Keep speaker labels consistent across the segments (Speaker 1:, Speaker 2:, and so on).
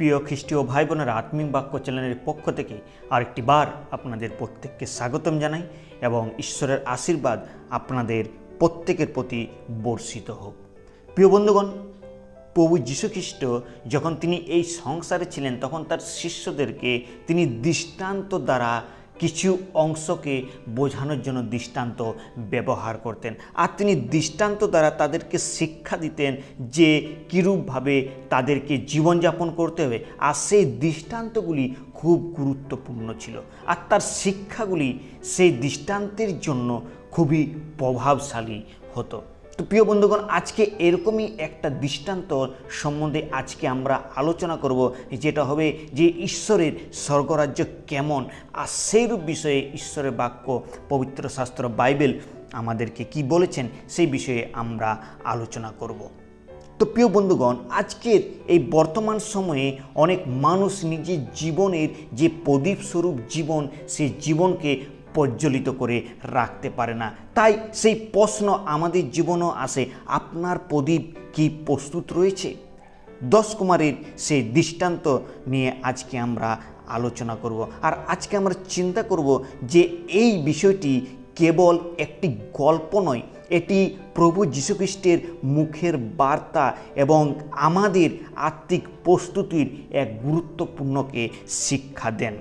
Speaker 1: প্রিয় খ্রিস্টীয় ভাই বোনেরা আত্মিক বাক্য চ্যানেলের পক্ষ থেকে আরেকটি বার আপনাদের প্রত্যেককে স্বাগতম জানাই এবং ঈশ্বরের আশীর্বাদ আপনাদের প্রত্যেকের প্রতি বর্ষিত হোক। প্রিয় বন্ধুগণ, প্রভু যীশুখ্রিস্ট যখন তিনি এই সংসারে ছিলেন, তখন তার শিষ্যদেরকে তিনি দৃষ্টান্ত দ্বারা কিছু অংশকে বোঝানোর জন্য দৃষ্টান্ত ব্যবহার করতেন। আর তিনি দৃষ্টান্ত দ্বারা তাদেরকে শিক্ষা দিতেন যে কীরূপভাবে তাদেরকে জীবনযাপন করতে হবে। আর সেই দৃষ্টান্তগুলি খুব গুরুত্বপূর্ণ ছিল। আর তার শিক্ষাগুলি সেই দৃষ্টান্তের জন্য খুবই প্রভাবশালী হতো। তো প্রিয় বন্ধুগণ, আজকে এরকমই একটা দৃষ্টান্ত সম্বন্ধে আজকে আমরা আলোচনা করব, যেটা হবে যে ঈশ্বরের স্বর্গরাজ্য কেমন, আর সেইরূপ বিষয়ে ঈশ্বরের বাক্য, পবিত্র শাস্ত্র, বাইবেল আমাদেরকে কি বলেছেন, সেই বিষয়ে আমরা আলোচনা করব। তো প্রিয় বন্ধুগণ, আজকের এই বর্তমান সময়ে অনেক মানুষ নিজের জীবনের যে প্রদীপ স্বরূপ জীবন সেই জীবনকে প্রজ্বলিত করে রাখতে পারে না। তাই সেই প্রশ্ন আমাদের জীবনও আসে, আপনার প্রদীপ কি প্রস্তুত রয়েছে? দশ কুমারের সেই দৃষ্টান্ত নিয়ে আজকে আমরা আলোচনা করব আর আজকে আমরা চিন্তা করব যে এই বিষয়টি কেবল একটি গল্প নয়, এটি প্রভু যীশুখ্রিস্টের মুখের বার্তা এবং আমাদের আত্মিক প্রস্তুতির এক গুরুত্বপূর্ণকে শিক্ষা দেন।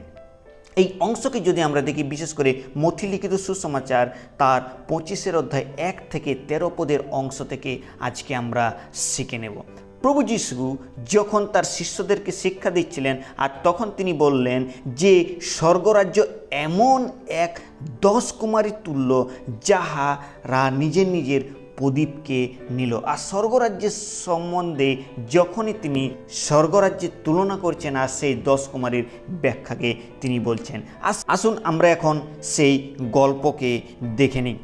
Speaker 1: এই অংশকে যদি আমরা দেখি, বিশেষ করে মথিলিখিত সুসমাচার, তার পঁচিশের অধ্যায় এক থেকে তেরো পদের অংশ থেকে আজকে আমরা শিখে নেব। প্রভু যিশু যখন তার শিষ্যদেরকে শিক্ষা দিচ্ছিলেন আর তখন তিনি বললেন যে, স্বর্গরাজ্য এমন এক দশ কুমারী তুল্য যাহারা নিজের নিজের প্রদীপকে নিল। আর স্বর্গরাজ্যের সম্বন্ধে যখনই তিনি স্বর্গরাজ্যের তুলনা করছেন, আর সেই দশ কুমারীর ব্যাখ্যাকে তিনি বলছেন। আসুন আমরা এখন সেই গল্পকে দেখে নিই।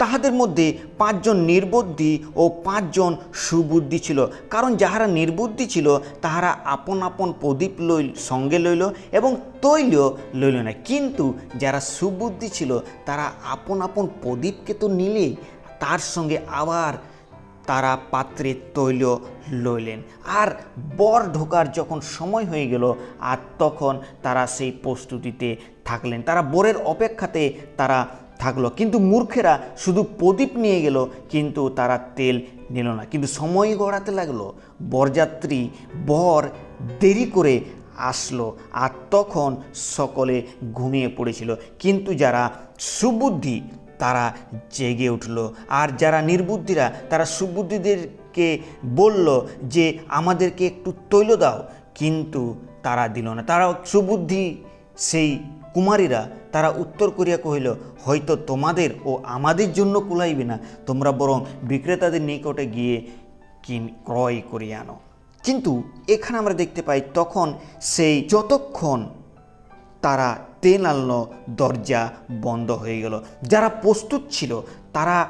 Speaker 1: তাহাদের মধ্যে পাঁচজন নির্বুদ্ধি ও পাঁচজন সুবুদ্ধি ছিল। কারণ যাহারা নির্বুদ্ধি ছিল, তাহারা আপন আপন প্রদীপ লইল, সঙ্গে লইল এবং তৈল লইল না। কিন্তু যারা সুবুদ্ধি ছিল, তারা আপন আপন প্রদীপকে তো নিলেই তার সঙ্গে আবার তারা পাত্রে তৈল লইলেন। আর বর ঢোকার যখন সময় হয়ে গেল, আর তখন তারা সেই প্রস্তুতিতে থাকলেন। তারা বরের অপেক্ষাতে তারা থাকল। কিন্তু মূর্খেরা শুধু প্রদীপ নিয়ে গেল, কিন্তু তারা তেল নিল না। কিন্তু সময় গড়াতে লাগল। বরযাত্রী, বর দেরি করে আসলো, আর তখন সকলে ঘুমিয়ে পড়েছিল। কিন্তু যারা সুবুদ্ধি তারা জেগে উঠল। আর যারা নির্বুদ্ধিরা, তারা সুবুদ্ধিদেরকে বলল যে, আমাদেরকে একটু তৈল দাও। কিন্তু তারা দিল না। তারা সুবুদ্ধি, সেই কুমারীরা, তারা উত্তর করিয়া কহিল, হয়তো তোমাদের ও আমাদের জন্য কুলাইবে না। তোমরা বরং বিক্রেতাদের নিকটে গিয়ে কিন, ক্রয় করিয়া আনো। কিন্তু এখানে আমরা দেখতে পাই, তখন সেই যতক্ষণ তারা তেল আনলো, দরজা বন্ধ হয়ে গেল। যারা প্রস্তুত ছিল, তারা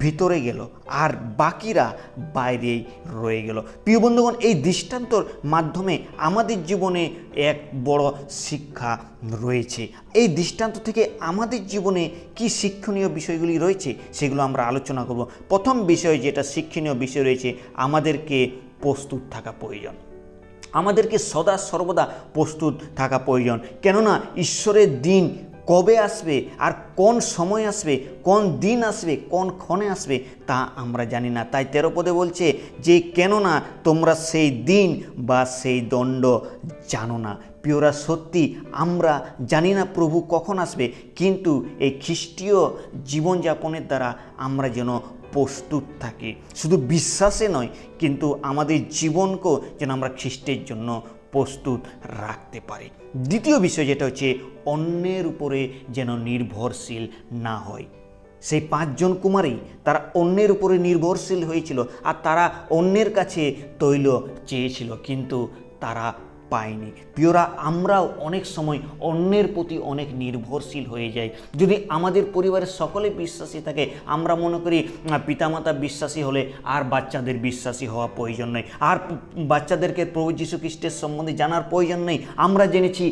Speaker 1: ভিতরে গেল আর বাকিরা বাইরেই রয়ে গেল। প্রিয় বন্ধুগণ, এই দৃষ্টান্তর মাধ্যমে আমাদের জীবনে এক বড় শিক্ষা রয়েছে। এই দৃষ্টান্ত থেকে আমাদের জীবনে কি শিক্ষণীয় বিষয়গুলি রয়েছে, সেগুলো আমরা আলোচনা করব। প্রথম বিষয় যেটা শিক্ষণীয় বিষয় রয়েছে, আমাদেরকে প্রস্তুত থাকা প্রয়োজন। আমাদেরকে সদা সর্বদা প্রস্তুত থাকা প্রয়োজন। কেননা ঈশ্বরের দিন কবে আসবে আর কোন সময় আসবে, কোন দিন আসবে, কোন ক্ষণে আসবে তা আমরা জানি না। তাই তেরো পদে বলছে যে, কেননা তোমরা সেই দিন বা সেই দণ্ড জানো না। প্রিয়রা সত্যি, আমরা জানি না প্রভু কখন আসবে, কিন্তু এই খ্রিস্টীয় জীবনযাপনের দ্বারা আমরা যেন প্রস্তুত থাকি। শুধু বিশ্বাসে নয়, কিন্তু আমাদের জীবনকেও যেন আমরা খ্রিস্টের জন্য প্রস্তুত রাখতে পারি। দ্বিতীয় বিষয় যেটা হচ্ছে, অন্যের উপরে যেন নির্ভরশীল না হয়। সেই পাঁচজন কুমারী, তারা অন্যের উপরে নির্ভরশীল হয়েছিল, আর তারা অন্যের কাছে তৈল চেয়েছিল, কিন্তু তারা পায়নি। প্রিয়রা, আমরাও অনেক সময় অন্যের প্রতি অনেক নির্ভরশীল হয়ে যাই। যদি আমাদের পরিবারের সকলে বিশ্বাসী থাকে, আমরা মনে করি পিতামাতা বিশ্বাসী হলে আর বাচ্চাদের বিশ্বাসী হওয়া প্রয়োজন নেই। আর বাচ্চাদেরকে প্রভু যীশু খ্রিস্টের সম্বন্ধে জানার প্রয়োজন নেই। আমরা জেনেছি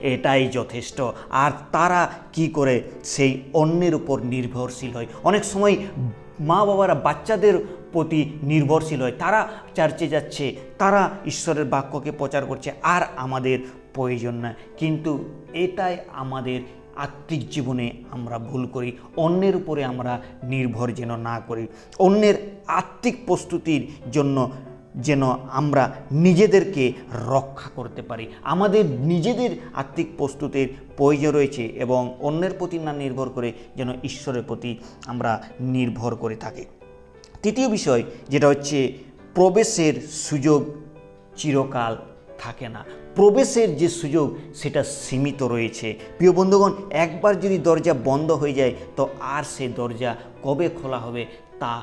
Speaker 1: এটাই যথেষ্ট। আর তারা কি করে? সেই অন্যের উপর নির্ভরশীল হয়। অনেক সময় মা বাবারা বাচ্চাদের প্রতি নির্ভরশীল হয়। তারা চার্চে যাচ্ছে, তারা ঈশ্বরের বাক্যকে প্রচার করছে, আর আমাদের প্রয়োজন না। কিন্তু এটাই আমাদের আত্মিক জীবনে আমরা ভুল করি। অন্যের উপরে আমরা নির্ভর যেন না করি। অন্যের আত্মিক প্রস্তুতির জন্য যেন আমরা নিজেদেরকে রক্ষা করতে পারি। আমাদের নিজেদের আত্মিক প্রস্তুতির প্রয়োজন রয়েছে এবং অন্যের প্রতি না নির্ভর করে যেন ঈশ্বরের প্রতি আমরা নির্ভর করে থাকি। তৃতীয় বিষয় যেটা হচ্ছে প্রবেশের সুযোগ চিরকাল থাকে না। প্রবেশের যে সুযোগ সেটা সীমিত রয়েছে। প্রিয় বন্ধুগণ, একবার যদি দরজা বন্ধ হয়ে যায়, তো আর সে দরজা কবে খোলা হবে তা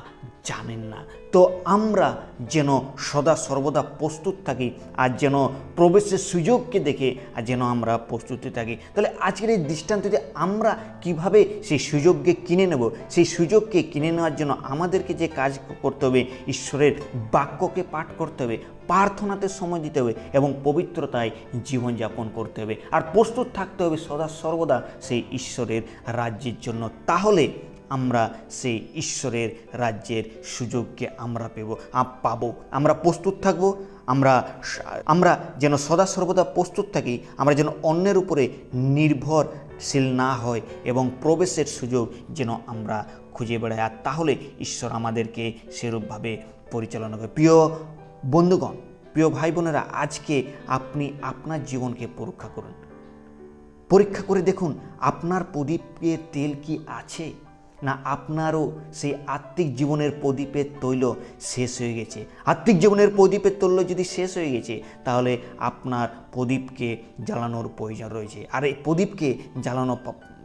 Speaker 1: জানেন না। তো আমরা যেন সদা সর্বদা প্রস্তুত থাকি, আর যেন প্রবেশের সুযোগকে দেখে, আর যেন আমরা প্রস্তুতি থাকি। তাহলে আজকের এই দৃষ্টান্ততে আমরা কীভাবে সেই সুযোগকে কিনে নেব? সেই সুযোগকে কিনে নেওয়ার জন্য আমাদেরকে যে কাজ করতে হবে, ঈশ্বরের বাক্যকে পাঠ করতে হবে, প্রার্থনাতে সময় দিতে হবে, এবং পবিত্রতায় জীবনযাপন করতে হবে। আর প্রস্তুত থাকতে হবে সদা সর্বদা সেই ঈশ্বরের রাজ্যের জন্য। তাহলে আমরা সেই ঈশ্বরের রাজ্যের সুযোগকে আমরা পেব পাবো। আমরা প্রস্তুত থাকব, আমরা আমরা যেন সদা সর্বদা প্রস্তুত থাকি, আমরা যেন অন্যের উপরে নির্ভরশীল না হয় এবং প্রবেশের সুযোগ যেন আমরা খুঁজে বেড়াই। আর তাহলে ঈশ্বর আমাদেরকে সেরূপভাবে পরিচালনা করে প্রিয় বন্ধুগণ, প্রিয় ভাই বোনেরা আজকে আপনি আপনার জীবনকে পরীক্ষা করুন। পরীক্ষা করে দেখুন, আপনার প্রদীপের তেল কি আছে? না আপনারও সেই আত্মিক জীবনের প্রদীপের তৈল শেষ হয়ে গেছে। আত্মিক জীবনের প্রদীপের তৈল যদি শেষ হয়ে গেছে, তাহলে আপনার প্রদীপকে জ্বালানোর প্রয়োজন রয়েছে। আর এই প্রদীপকে জ্বালানো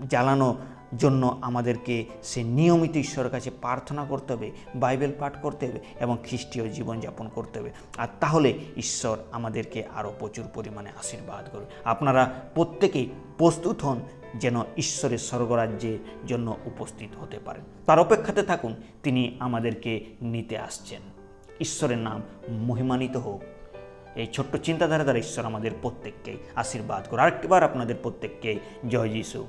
Speaker 1: জ্বালানো জন্য আমাদেরকে সে নিয়মিত ঈশ্বরের কাছে প্রার্থনা করতে হবে, বাইবেল পাঠ করতে হবে এবং খ্রিস্টীয় জীবনযাপন করতে হবে। আর তাহলে ঈশ্বর আমাদেরকে আরও প্রচুর পরিমাণে আশীর্বাদ করবে। আপনারা প্রত্যেকেই প্রস্তুত হন যেন ঈশ্বরের স্বর্গরাজ্যের জন্য উপস্থিত হতে পারেন। তার অপেক্ষাতে থাকুন, তিনি আমাদেরকে নিতে আসছেন। ঈশ্বরের নাম মহিমানিত হোক। এই ছোট্ট চিন্তাধারা দ্বারা ঈশ্বর আমাদের প্রত্যেককে আশীর্বাদ করে আরেকটিবার আপনাদের প্রত্যেককে জয় যিশু।